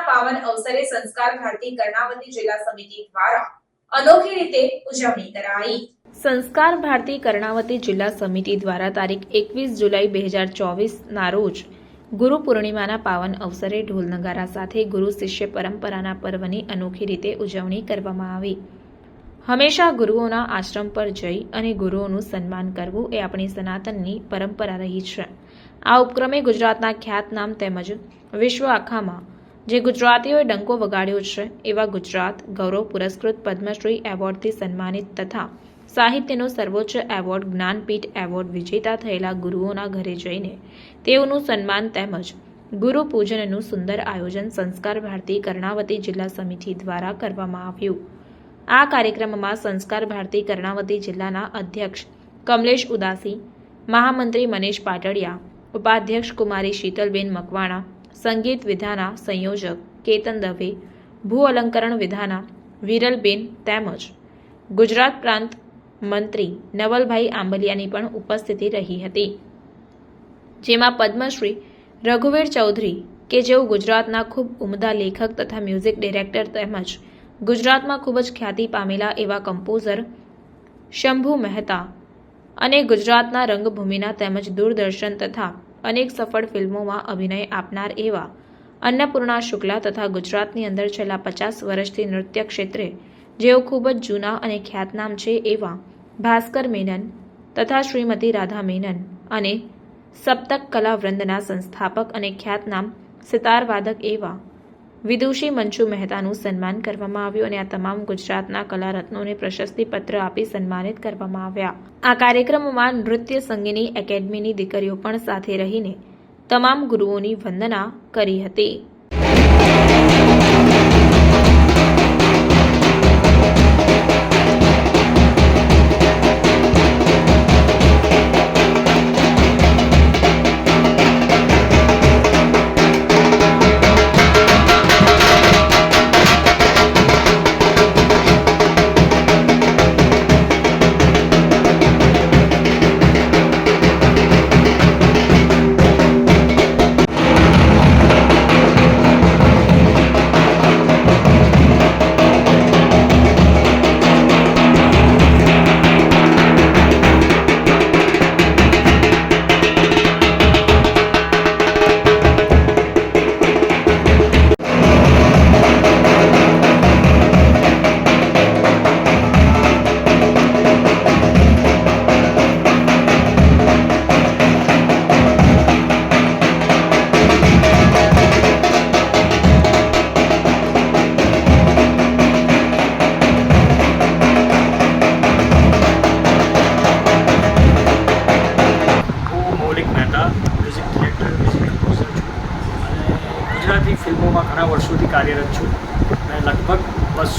પાવન અવસરે સંસ્કાર ભારતી કર્ણાવતી જિલ્લા સમિતિ દ્વારા તારીખ એકવીસ જુલાઈ બે હજાર ચોવીસના રોજ ગુરુ પૂર્ણિમાના પાવન અવસરે ઢોલ નગારા સાથે ગુરુ શિષ્ય પરંપરાના પર્વની અનોખી રીતે ઉજવણી કરવામાં આવી. હંમેશા ગુરુઓના આશ્રમ પર જઈ અને ગુરુઓનું સન્માન કરવું એ આપણી સનાતનની પરંપરા રહી છે. આ ઉપક્રમે ગુજરાતના ખ્યાતનામ તેમજ વિશ્વ આખામાં જે ગુજરાતીઓએ ડંકો વગાડ્યો છે, એવા ગુજરાત ગૌરવ પુરસ્કૃત પદ્મશ્રી એવોર્ડથી સન્માનિત તથા સાહિત્યનો સર્વોચ્ચ એવોર્ડ જ્ઞાનપીઠ એવોર્ડ વિજેતા થયેલા ગુરુઓના ઘરે જઈને તેઓનું સન્માન તેમજ ગુરુ પૂજનનું સુંદર આયોજન સંસ્કાર ભારતી કર્ણાવતી જિલ્લા સમિતિ દ્વારા કરવામાં આવ્યું. આ કાર્યક્રમમાં સંસ્કાર ભારતી કર્ણાવતી જિલ્લાના અધ્યક્ષ કમલેશ ઉદાસી, મહામંત્રી મનીષ પાટડિયા ઉપાધ્યક્ષ કુમારી શીતલબેન મકવાણા, સંગીત વિધાના સંયોજક કેતન દવે, ભૂ અલંકરણ વિધાના વિરલબેન તેમજ ગુજરાત પ્રાંત મંત્રી નવલભાઈ આંબલિયાની પણ ઉપસ્થિતિ રહી હતી. જેમાં પદ્મશ્રી રઘુવીર ચૌધરી, કે જેઓ ગુજરાતના ખૂબ ઉમદા લેખક તથા મ્યુઝિક ડિરેક્ટર તેમજ ગુજરાતમાં ખૂબ જ ખ્યાતિ પામેલા એવા કમ્પોઝર શંભુ મહેતા અને ગુજરાતના રંગભૂમિના તેમજ દૂરદર્શન તથા અનેક સફળ ફિલ્મોમાં અભિનય આપનાર એવા અન્નપૂર્ણા શુક્લા તથા ગુજરાતની અંદર છેલ્લા પચાસ વર્ષથી નૃત્ય ક્ષેત્રે જેઓ ખૂબ જ જૂના અને ખ્યાતનામ છે એવા ભાસ્કર મેનન તથા શ્રીમતી રાધા મેનન અને સપ્તક કલા વૃંદના સંસ્થાપક અને ખ્યાતનામ સિતારવાદક એવા વિદુષી મંચુ મહેતાનું સન્માન કરવામાં આવ્યું અને આ તમામ ગુજરાતના કલારત્નોને પ્રશસ્તિપત્ર આપી સન્માનિત કરવામાં આવ્યા. આ કાર્યક્રમમાં નૃત્ય સંગીની એકેડમીની દીકરીઓ પણ સાથે રહીને તમામ ગુરુઓની વંદના કરી હતી.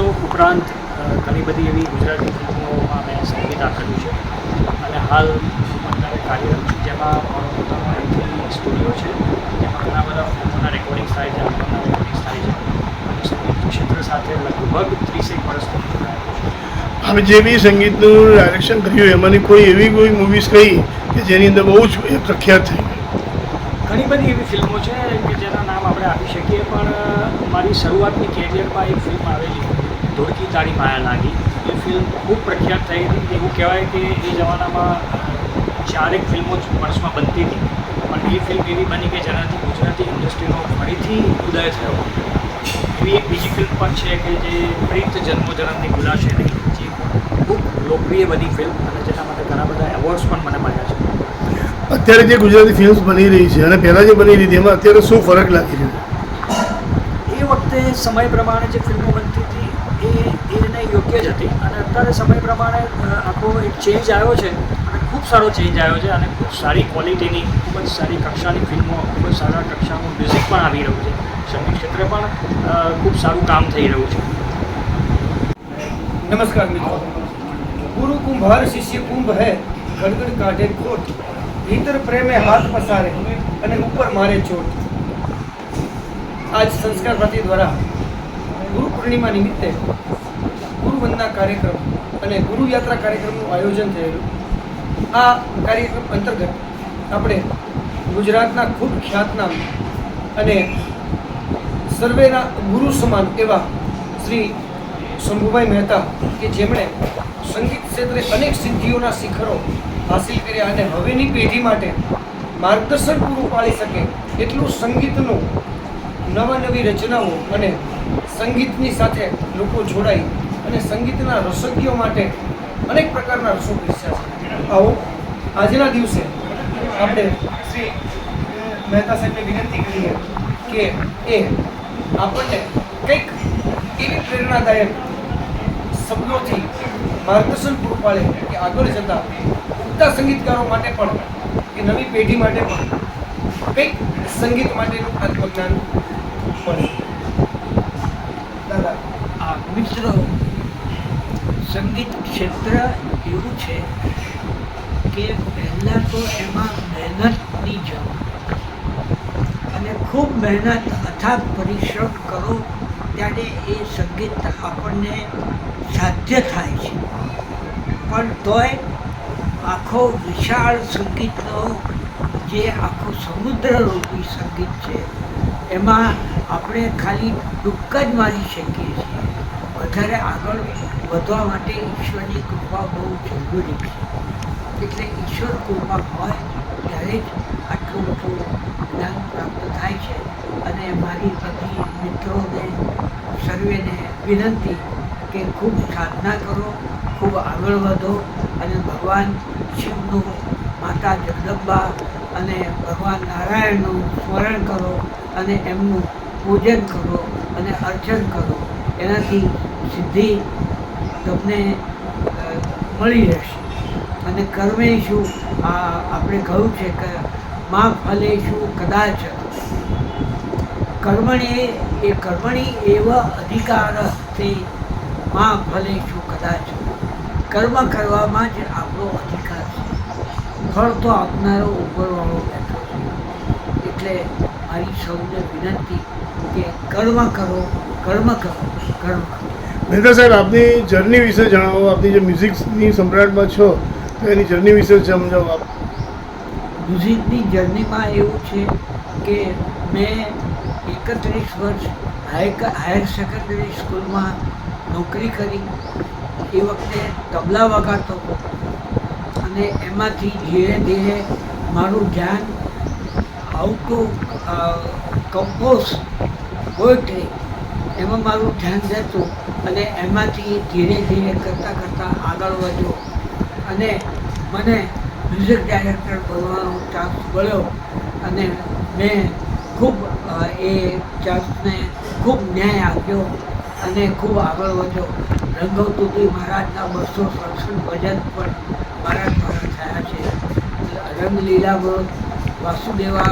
બસો ઉપરાંત ઘણી બધી એવી ગુજરાતી ફિલ્મોમાં મેં સંગીત આપેલું છે. અને હાલ અત્યારે કાર્યરત છું જેમાં મારો પોતાનો એમથી સ્ટુડિયો છે જેમાં ઘણા બધા ફિલ્મોના રેકોર્ડિંગ થાય છે આલ્બમના રેકોર્ડિંગ થાય છે. અને સંગીત ક્ષેત્ર સાથે લગભગ ત્રીસેક વર્ષથી જોડાયેલો છું. હવે જે બી સંગીતનું ડાયરેક્શન કર્યું એમાંની કોઈ એવી કોઈ મૂવીઝ કઈ કે જેની અંદર બહુ જ એ પ્રખ્યાત થઈ ઘણી બધી એવી ફિલ્મો છે કે જેના નામ આપણે આપી શકીએ પણ મારી શરૂઆતની કેરિયરમાં એક ફિલ્મ આવેલી ધોળકી તારી માયા લાગી. એ ફિલ્મ ખૂબ પ્રખ્યાત થઈ હતી. એવું કહેવાય કે એ જમાનામાં ચારેક ફિલ્મો જ વર્ષમાં બનતી હતી. પણ એ ફિલ્મ એવી બની કે જેનાથી ગુજરાતી ઇન્ડસ્ટ્રીનો ફરીથી ઉદય થયો. એવી એક બીજી ફિલ્મ પણ છે કે જે પ્રીત જન્મો ગુલાશે નહીં જે ખૂબ લોકપ્રિય બની ફિલ્મ અને જેના માટે ઘણા બધા એવોર્ડ્સ પણ મને મળ્યા છે. અત્યારે જે ગુજરાતી ફિલ્મ્સ બની રહી છે અને પહેલાં જે બની રહી હતી એમાં અત્યારે શું ફરક લાગી રહ્યો એ વખતે સમય પ્રમાણે જે ફિલ્મો બનતી એ જ હતી. અને અત્યારે સમય પ્રમાણે આખો એક ચેન્જ આવ્યો છે. અને ખૂબ સારો ચેન્જ આવ્યો છે. અને ખૂબ સારી ક્વોલિટીની ખૂબ જ સારી કક્ષાની ફિલ્મો, ખૂબ જ સારા કક્ષાનું મ્યુઝિક પણ આવી રહ્યું છે. સંગીત ક્ષેત્રે પણ ખૂબ સારું કામ થઈ રહ્યું છે. નમસ્કાર મિત્રો. ગુરુ કુંભાર શિષ્ય કુંભ હે, ગડગડ કાઢે ખોટ. ભીતર પ્રેમે હાથ પસારે અને ઉપર મારે ચોટ. આજ સંસ્કાર ભારતી દ્વારા ગુરુ પૂર્ણિમા નિમિત્તે વંદના કાર્યક્રમ અને ગુરુ યાત્રા કાર્યક્રમનું આયોજન થયેલું. આ કાર્યક્રમ અંતર્ગત આપણે ગુજરાતના ખૂબ ખ્યાતનામ અને સર્વેના ગુરુ સમાન એવા શ્રી શંભુભાઈ મહેતા કે જેમણે સંગીત ક્ષેત્રે અનેક સિદ્ધિઓના શિખરો હાસિલ કર્યા અને હવેની પેઢી માટે માર્ગદર્શન પૂરું પાડી શકે એટલું સંગીતનું નવા નવી રચનાઓ અને સંગીતની સાથે લોકો જોડાઈ અને સંગીતના રસોઈઓ માટે અનેક પ્રકારના રસો પીરસ્યા છે. આવો, આજના દિવસે આપણે શ્રી મહેતા સાહેબને વિનંતી કરીએ કે એ આપણને કંઈક એવી પ્રેરણાદાયક શબ્દોથી માર્ગદર્શન પૂરું પાડે કે આગળ જતા ઉગતા સંગીતકારો માટે પણ, કે નવી પેઢી માટે પણ કંઈક સંગીત માટેનું આત્મજ્ઞાન મળે. દાદા. આ મિત્રો સંગીત ક્ષેત્ર એવું છે કે પહેલાં તો એમાં મહેનતની જરૂર અને ખૂબ મહેનત, અથાગ પરિશ્રમ કરો, ત્યારે એ સંગીત આપણને સાધ્ય થાય છે. પણ તોય આખો વિશાળ સંગીતનો જે આખો સમુદ્રરૂપી સંગીત છે, એમાં આપણે ખાલી ડૂબક જ મારી શકીએ છીએ. વધારે આગળ વધવા માટે ઈશ્વરની કૃપા બહુ જરૂરી છે. એટલે ઈશ્વર કૃપા હોય ત્યારે જ આટલું બધું જ્ઞાન પ્રાપ્ત થાય છે. અને મારી બધી મિત્રોને, સર્વેને વિનંતી કે ખૂબ સાધના કરો, ખૂબ આગળ વધો અને ભગવાન શિવનું, માતા જગદંબા અને ભગવાન નારાયણનું સ્મરણ કરો અને એમનું પૂજન કરો અને અર્ચન કરો. એનાથી સિદ્ધિ તમને મળી રહેશે. અને કર્મેશું આ આપણે કહ્યું છે કે માં ફલેશું કદાચ કર્મણી, એ કર્મણી એવ અધિકાર તે માં ફલેશું કદાચ કર્મ કરવામાં જ આપણો અધિકાર છે. ફળ તો આપનારો ઉપરવાળો બેઠો છે. એટલે મારી સૌને વિનંતી કે કર્મ કરો કર્મ કરો કર્મ કરો. મહેતા સાહેબ, આપની જર્ની વિશે જણાવો. આપની જે મ્યુઝિકની સમ્રાટમાં છો, તો એની જર્ની વિશે સમજાવો આપ. મ્યુઝિકની જર્નીમાં એવું છે કે મેં એકત્રીસ વર્ષ હાયર હાયર સેકન્ડરી સ્કૂલમાં નોકરી કરી. એ વખતે તબલા વગાડતો. અને એમાંથી ધીરે ધીરે મારું ધ્યાન હાઉ ટુ કમ્પોઝ પોએટ્રી એમાં મારું ધ્યાન રહેતું અને એમાંથી ધીરે ધીરે કરતાં કરતાં આગળ વધ્યો. અને મને મ્યુઝિક ડાયરેક્ટર બનવાનો ચાન્સ મળ્યો. અને મેં ખૂબ એ ચાન્સને ખૂબ ન્યાય આપ્યો અને ખૂબ આગળ વધ્યો. રંગવતુદી મહારાજના બસો સડસઠ ભજન પણ મારા દ્વારા થયા છે. રંગલીલામૃત વાસુદેવા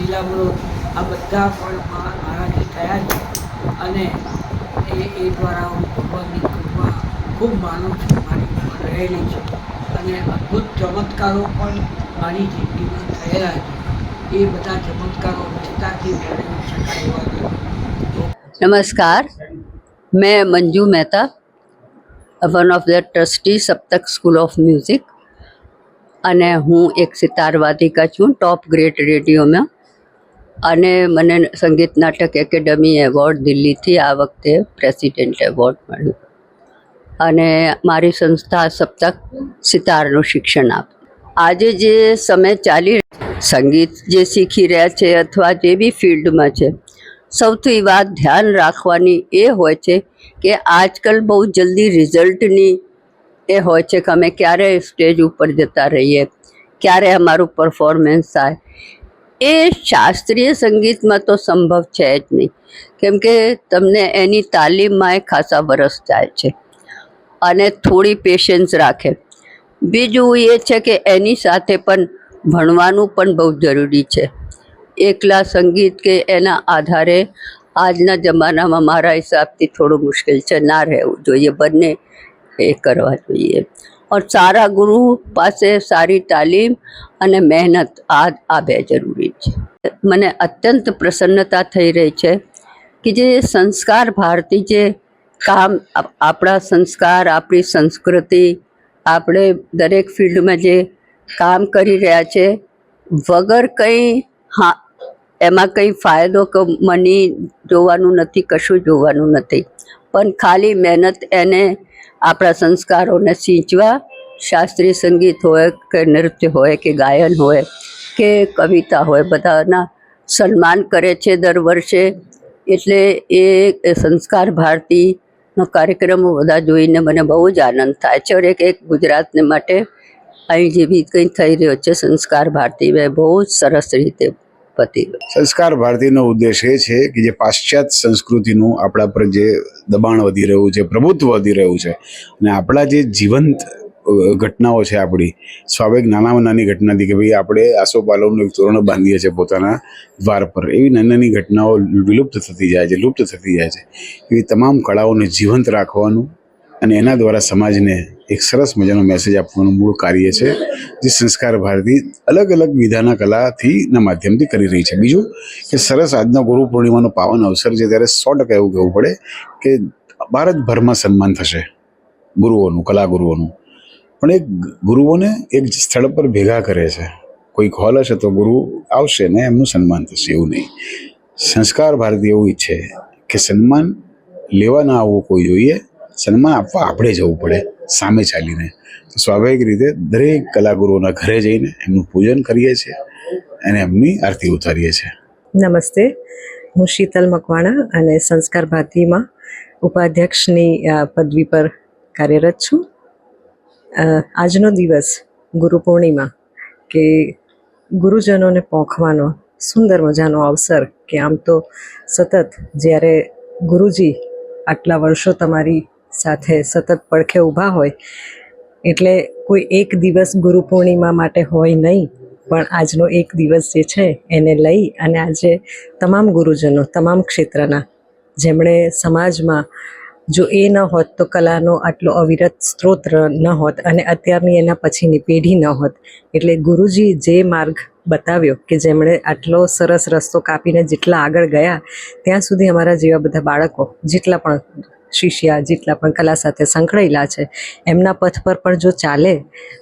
લીલામૃત આ બધા પણ મા- મારાથી થયા છે. અને એ એ દ્વારા હું ભગવાનની કૃપા ખૂબ માનું છું મારી રહેલી છે અને અદ્ભુત ચમત્કારો પણ મારી જિંદગીમાં થયેલા છે એ બધા ચમત્કારો વિસ્તારથી વર્ણવી શકાય એવા છે નમસ્કાર મેં Manju Mehta one of the trustee Saptak school of music અને હું એક સિતાર વાદિકા છું ટોપ ગ્રેડ રેડિયોમાં અને મને સંગીત નાટક એકેડમી એવોર્ડ દિલ્હીથી આ વખતે પ્રેસિડેન્ટ એવોર્ડ મળ્યો. અને મારી સંસ્થા સપ્તક સિતારનું શિક્ષણ આપ. આજે જે સમય ચાલી સંગીત જે શીખી રહ્યા છે અથવા જે બી ફિલ્ડમાં છે, સૌથી વાત ધ્યાન રાખવાની એ હોય છે કે આજકાલ બહુ જલ્દી રિઝલ્ટની એ હોય છે કે અમે ક્યારે સ્ટેજ ઉપર જતા રહીએ, ક્યારે અમારું પરફોર્મન્સ થાય. એ શાસ્ત્રીય સંગીતમાં તો સંભવ છે જ નહીં. કેમકે તમને એની તાલીમમાં એ ખાસા વરસ જાય છે. અને થોડી પેશન્સ રાખે. બીજું એ છે કે એની સાથે પણ ભણવાનું પણ બહુ જરૂરી છે. એકલા સંગીત કે એના આધારે આજના જમાનામાં મારા હિસાબથી થોડું મુશ્કેલ છે. ના રહેવું જોઈએ. બંને એ કરવા જોઈએ. ઓર સારા ગુરુ પાસે સારી તાલીમ અને મહેનત આ આ બે જરૂરી છે મને અત્યંત પ્રસન્નતા થઈ રહી છે કે જે સંસ્કાર ભારતી જે કામ આપણા સંસ્કાર આપણી સંસ્કૃતિ આપણે દરેક ફિલ્ડમાં જે કામ કરી રહ્યા છે વગર કંઈ હા એમાં કંઈ ફાયદો કે મની જોવાનું નથી કશું જોવાનું નથી પણ ખાલી મહેનત એને આપણા સંસ્કારોને સિંચવા, શાસ્ત્રીય સંગીત હોય કે નૃત્ય હોય કે ગાયન હોય કે કવિતા હોય, બધાના સન્માન કરે છે દર વર્ષે. એટલે એ સંસ્કાર ભારતીનો કાર્યક્રમો બધા જોઈને મને બહુ જ આનંદ થાય છે. એક એક ગુજરાતને માટે અહીં જે બી કંઈ થઈ રહ્યો છે સંસ્કાર ભારતી મેં બહુ જ સરસ રીતે પતી. સંસ્કાર ભારતીનો ઉદ્દેશ એ છે કે જે પાશ્ચાત્ય સંસ્કૃતિનું આપણા પર જે દબાણ વધી રહ્યું છે, પ્રભુત્વ વધી રહ્યું છે અને આપણા જે જીવંત ઘટનાઓ છે આપણી, સ્વાભાવિક નાનામાં નાની ઘટનાથી કે ભાઈ આપણે આસોપાલવનું એક તોરણ બાંધીએ છીએ પોતાના દ્વાર પર એવી નાની નાની ઘટનાઓ વિલુપ્ત થતી જાય છે, લુપ્ત થતી જાય છે એવી તમામ કળાઓને જીવંત રાખવાનું અને એના દ્વારા સમાજને એક સરસ મજાનો મેસેજ આપવાનું મૂળ કાર્ય છે જે સંસ્કાર ભારતી અલગ અલગ વિધાના કલાથી ના માધ્યમથી કરી રહી છે. બીજું કે સરસ આજના ગુરુ પૂર્ણિમાનો પાવન અવસર છે ત્યારે સો ટકા એવું કહેવું પડે કે ભારતભરમાં સન્માન થશે ગુરુઓનું, કલાગુરુઓનું. પણ એક ગુરુઓને એક સ્થળ પર ભેગા કરે છે. કોઈક હોલ હશે તો ગુરુ આવશે ને એમનું સન્માન થશે એવું નહીં. સંસ્કાર ભારતી એવું ઈચ્છે કે સન્માન લેવા ના આવવું કોઈ જોઈએ સન્માન આપવા આપણે જવું પડે, સામે ચાલીને. તો સ્વાભાવિક રીતે દરેક કલાગુરુઓના ઘરે જઈને એમનું પૂજન કરીએ છીએ અને એમની આરતી ઉતારીએ છીએ. નમસ્તે. હું શીતલ મકવાણા અને સંસ્કાર ભારતીમાં ઉપાધ્યક્ષની પદવી પર કાર્યરત છું. આજનો દિવસ ગુરુ પૂર્ણિમા કે ગુરુજનોને પોંખવાનો સુંદર મજાનો અવસર કે આમ તો સતત જ્યારે ગુરુજી આટલા વર્ષો તમારી સાથે સતત પડખે ઊભા હોય, એટલે કોઈ એક દિવસ ગુરુ પૂર્ણિમા માટે હોય નહીં, પણ આજનો એક દિવસ જે છે એને લઈ અને આજે તમામ ગુરુજનો, તમામ ક્ષેત્રના, જેમણે સમાજમાં જો એ ન હોત તો કલાનો આટલો અવિરત સ્ત્રોત ન હોત અને અત્યારની એના પછીની પેઢી ન હોત. એટલે ગુરુજી જે માર્ગ બતાવ્યો કે જેમણે આટલો સરસ રસ્તો કાપીને જેટલા આગળ ગયા, ત્યાં સુધી અમારા જેવા બધા બાળકો, જેટલા પણ શિષ્યા જેટલા પણ કલા સાથે સંકળાયેલા છે, એમના પથ પર પણ જો ચાલે,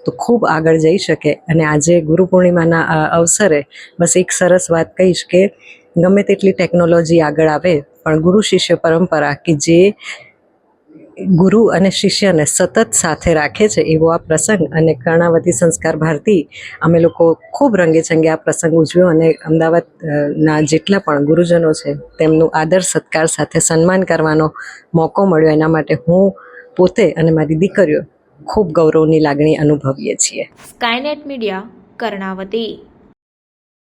તો ખૂબ આગળ જઈ શકે. અને આજે ગુરુ પૂર્ણિમાના અવસરે બસ એક સરસ વાત કહીશ કે ગમે તેટલી ટેકનોલોજી આગળ આવે, પણ ગુરુ શિષ્ય પરંપરા કે જે ગુરુ અને શિષ્યને સતત સાથે રાખે છે એવો આ પ્રસંગ અને કર્ણાવતી સંસ્કાર ભારતી અમે લોકો ખૂબ રંગેચંગે આ પ્રસંગ ઉજવ્યો અને અમદાવાદના જેટલા પણ ગુરુજનો છે તેમનું આદર સત્કાર સાથે સન્માન કરવાનો મોકો મળ્યો. એના માટે હું પોતે અને મારી દીકરીઓ ખૂબ ગૌરવની લાગણી અનુભવીએ છીએ. Skynet media Karnavati